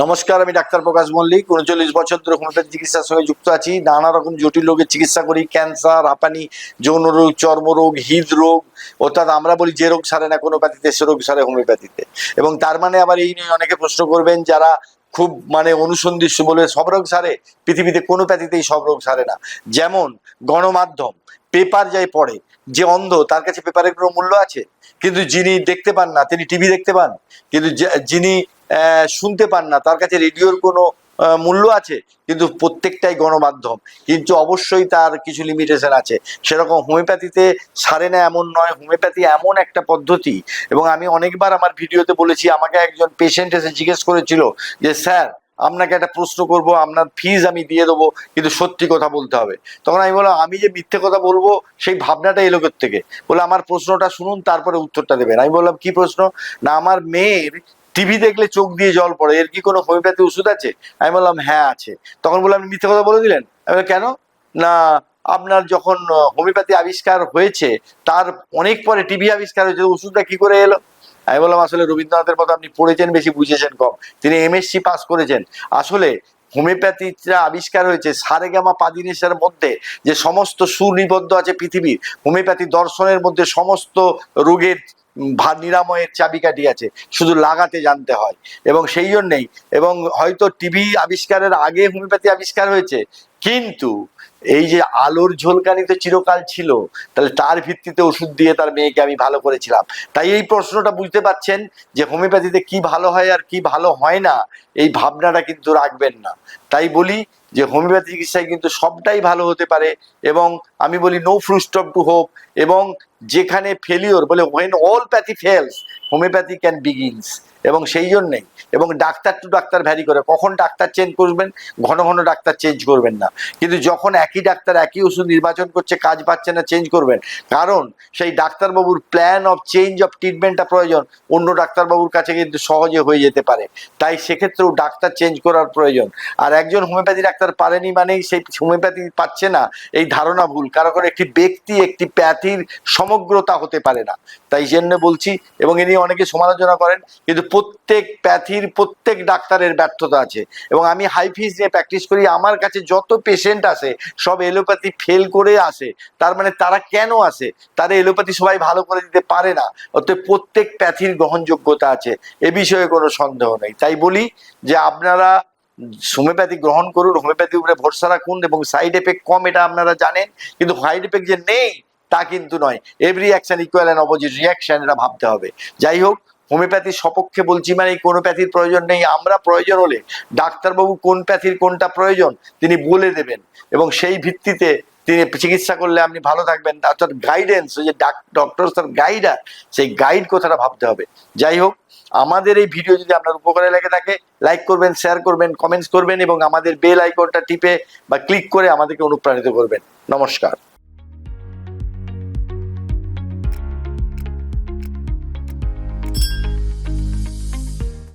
নমস্কার, আমি ডাক্তার প্রকাশ মল্লিক। উনচল্লিশ বছর ধরে হোমিওপ্যাথি চিকিৎসার সঙ্গে যুক্ত আছি। নানা রকম জটিল রোগের চিকিৎসা করি, ক্যান্সার, হাঁপানি, যৌন রোগ, চর্মরোগ হৃদরোগ অর্থাৎ আমরা বলি যে রোগ সারে না, কোনো প্যাথিতে সে রোগ সারে হোমিওপ্যাথিতে। এবং তার মানে আবার এই নিয়ে অনেকে প্রশ্ন করবেন, যারা খুব মানে অনুসন্ধিৎস বলে সব রোগ সারে, পৃথিবীতে কোনো প্যাথিতেই সব রোগ সারে না। যেমন গণমাধ্যম, পেপার যাই পড়ে, যে অন্ধ, তার কাছে পেপারের কোনো মূল্য আছে? কিন্তু যিনি দেখতে পান না, তিনি টিভি দেখতে পান? কিন্তু যিনি শুনতে পান না। তার কাছে রেডিওর কোনো মূল্য আছে, কিন্তু প্রত্যেকটাই গণমাধ্যম। কিন্তু অবশ্যই তার কিছু লিমিটেশন আছে। সেরকম হোমিওপ্যাথিতে সারে না এমন নয়। হোমিওপ্যাথি এমন একটা পদ্ধতি, এবং আমি অনেকবার আমার ভিডিওতে বলেছি, আমাকে একজন পেশেন্ট এসে জিজ্ঞেস করেছিল যে, স্যার, আপনাকে একটা প্রশ্ন করব, আপনার ফিজ আমি দিয়ে দেবো, কিন্তু সত্যি কথা বলতে হবে। তখন আমি বললাম, আমি যে মিথ্যে কথা বলব, সেই ভাবনাটা এলো থেকে বলে, আমার প্রশ্নটা শুনুন, তারপরে উত্তরটা দেবেন। আমি বললাম, কি প্রশ্ন? না, আমার মেয়ের টিভি দেখলে চোখ দিয়ে জল পড়ে। এর কি কোনো হোমিওপ্যাথি ওষুধ আছে? আমি বললাম হ্যাঁ আছে। তখন বললাম, আপনি মিথ্যে কথা বলে দিলেন? আমি কেন? না, আপনার যখন হোমিওপ্যাথি আবিষ্কার হয়েছে, তার অনেক পরে টিভি আবিষ্কার হয়েছে, ওষুধটা কি করে এলো? আমি বললাম, আসলে রবীন্দ্রনাথের কথা আপনি পড়েছেন, বেশি বুঝেছেন কম। তিনি এমএসসি পাস করেছেন। আসলে হোমিওপ্যাথিটা আবিষ্কার হয়েছে সারেগামা পাদিনেশের মধ্যে, যে সমস্ত সুনিবদ্ধ আছে পৃথিবীর। হোমিওপ্যাথি দর্শনের মধ্যে সমস্ত রোগের নিরাময়ের চাবিকাঠি আছে, শুধু লাগাতে জানতে হয়। এবং সেই জন্যেই, এবং হয়তো টিভি আবিষ্কারের আগে হোমিওপ্যাথি আবিষ্কার হয়েছে, কিন্তু এই যে আলোর ঝলকানি তো চিরকাল ছিল, তাহলে তার ভিত্তিতে ওষুধ দিয়ে তার মেয়েকে আমি ভালো করেছিলাম। তাই এই প্রশ্নটা বুঝতে পারছেন যে হোমিওপ্যাথিতে কি ভালো হয় আর কি ভালো হয় না, এই ভাবনাটা কিন্তু রাখবেন না। তাই বলি যে হোমিওপ্যাথি চিকিৎসায় কিন্তু সবটাই ভালো হতে পারে, এবং আমি বলি no full stop to hope এবং যেখানে ফেলিওর বলে when allopathy fails homeopathy can begins. এবং সেই জন্যেই, এবং ডাক্তার টু ডাক্তার ভ্যারি করে, কখন ডাক্তার চেঞ্জ করবেন, ঘন ঘন ডাক্তার চেঞ্জ করবেন না। কিন্তু যখন একই ডাক্তার একই ওষুধ নির্বাচন করছে, কাজ পাচ্ছে না, চেঞ্জ করবেন, কারণ সেই ডাক্তারবাবুর প্ল্যান অফ চেঞ্জ অফ ট্রিটমেন্টটা প্রয়োজন, অন্য ডাক্তারবাবুর কাছে কিন্তু সহজে হয়ে যেতে পারে। তাই সেক্ষেত্রেও ডাক্তার চেঞ্জ করার প্রয়োজন। আর একজন হোমিওপ্যাথি ডাক্তার পারেনি মানেই সেই হোমিওপ্যাথি পাচ্ছে না, এই ধারণা ভুল। কারণ একটি ব্যক্তি, একটি প্যাথির সমগ্রতা হতে পারে না। তাই জন্য বলছি, এবং এ অনেকে সমালোচনা করেন, কিন্তু প্রত্যেক প্যাথির, প্রত্যেক ডাক্তারের ব্যর্থতা আছে। এবং আমি হাই ফিজ নিয়ে প্র্যাকটিস করি, আমার কাছে যত পেশেন্ট আসে, সব এলোপ্যাথি ফেল করে আসে। তার মানে তারা কেন আসে? তারা এলোপ্যাথি সবাই ভালো করে দিতে পারে না। অতএব প্রত্যেক প্যাথির গ্রহণযোগ্যতা আছে। এ বিষয়ে কোনো সন্দেহ নেই। তাই বলি যে আপনারা হোমিওপ্যাথি গ্রহণ করুন। হোমিওপ্যাথি উপরে ভরসা রাখুন এবং সাইড এফেক্ট কম, এটা আপনারা জানেন। কিন্তু সাইড এফেক্ট যে নেই তা কিন্তু নয়। Every action equal and opposite reaction এটা ভাবতে হবে। যাই হোক, হোমিওপ্যাথির সপক্ষে বলছি মানে কোনো প্যাথির প্রয়োজন নেই। আমরা প্রয়োজন হলে ডাক্তারবাবু কোন প্যাথির কোনটা প্রয়োজন তিনি বলে দেবেন এবং সেই ভিত্তিতে তিনি চিকিৎসা করলে আপনি ভালো থাকবেন। অর্থাৎ গাইডেন্স ওই যে ডক্টর তার গাইডার সেই গাইড কথাটা ভাবতে হবে। যাই হোক, আমাদের এই ভিডিও যদি আপনার উপকারে লেগে থাকে লাইক করবেন শেয়ার করবেন কমেন্টস করবেন এবং আমাদের বেল আইকনটা টিপে বা ক্লিক করে আমাদেরকে অনুপ্রাণিত করবেন। নমস্কার।